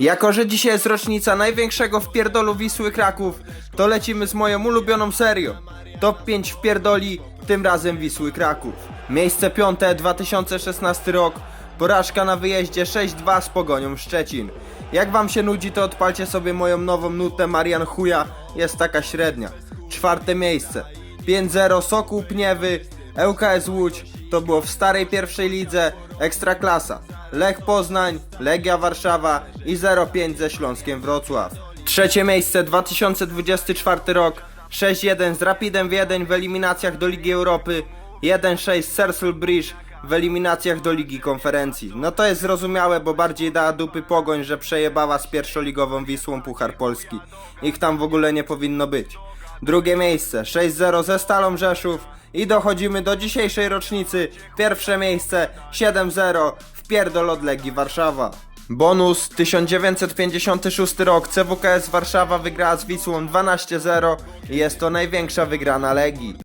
Jako, że dzisiaj jest rocznica największego wpierdolu Wisły Kraków, to lecimy z moją ulubioną serią. Top 5 wpierdoli, tym razem Wisły Kraków. Miejsce piąte, 2016 rok. Porażka na wyjeździe 6-2 z Pogonią Szczecin. Jak wam się nudzi, to odpalcie sobie moją nową nutę Marian Chuja, jest taka średnia. Czwarte miejsce. 5-0 Sokół Pniewy, ŁKS Łódź, to było w starej pierwszej lidze, Ekstraklasa. Lech Poznań, Legia Warszawa i 0-5 ze Śląskiem Wrocław. Trzecie miejsce 2024 rok, 6-1 z Rapidem Wiedeń w eliminacjach do Ligi Europy, 1-6 z Cersei Bridge w eliminacjach do Ligi Konferencji. No to jest zrozumiałe, bo bardziej dała dupy pogoń, że przejebała z pierwszoligową Wisłą Puchar Polski. Ich tam w ogóle nie powinno być. Drugie miejsce 6-0 ze Stalą Rzeszów i dochodzimy do dzisiejszej rocznicy. Pierwsze miejsce 7-0 w pierdol Legii Warszawa. Bonus 1956 rok CWKS Warszawa wygrała z Wisłą 12-0 i jest to największa wygrana Legii.